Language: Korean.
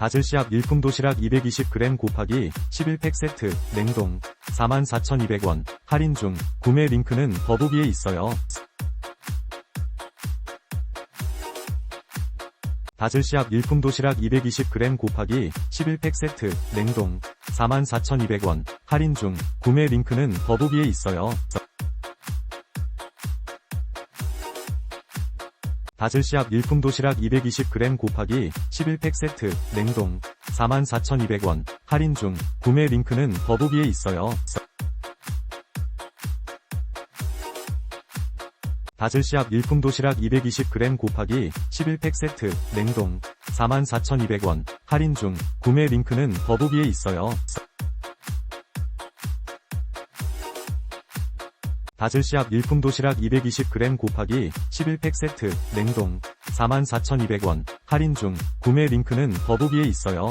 다즐시합 일품 도시락 220g 곱하기 11팩 세트 냉동 44,200원 할인 중 구매 링크는 더보기에 있어요. 다즐시합 일품 도시락 220g 곱하기 11팩 세트 냉동 44,200원 할인 중 구매 링크는 더보기에 있어요. 다즐시합 일품 도시락 220g 곱하기 11팩 세트 냉동 44,200원 할인 중 구매 링크는 더보기에 있어요. 다즐시합 일품 도시락 220g 곱하기 11팩 세트 냉동 44,200원 할인 중 구매 링크는 더보기에 있어요. 다즐시합 일품 도시락 220g 곱하기 11팩 세트 냉동 44,200원 할인 중 구매 링크는 더보기에 있어요.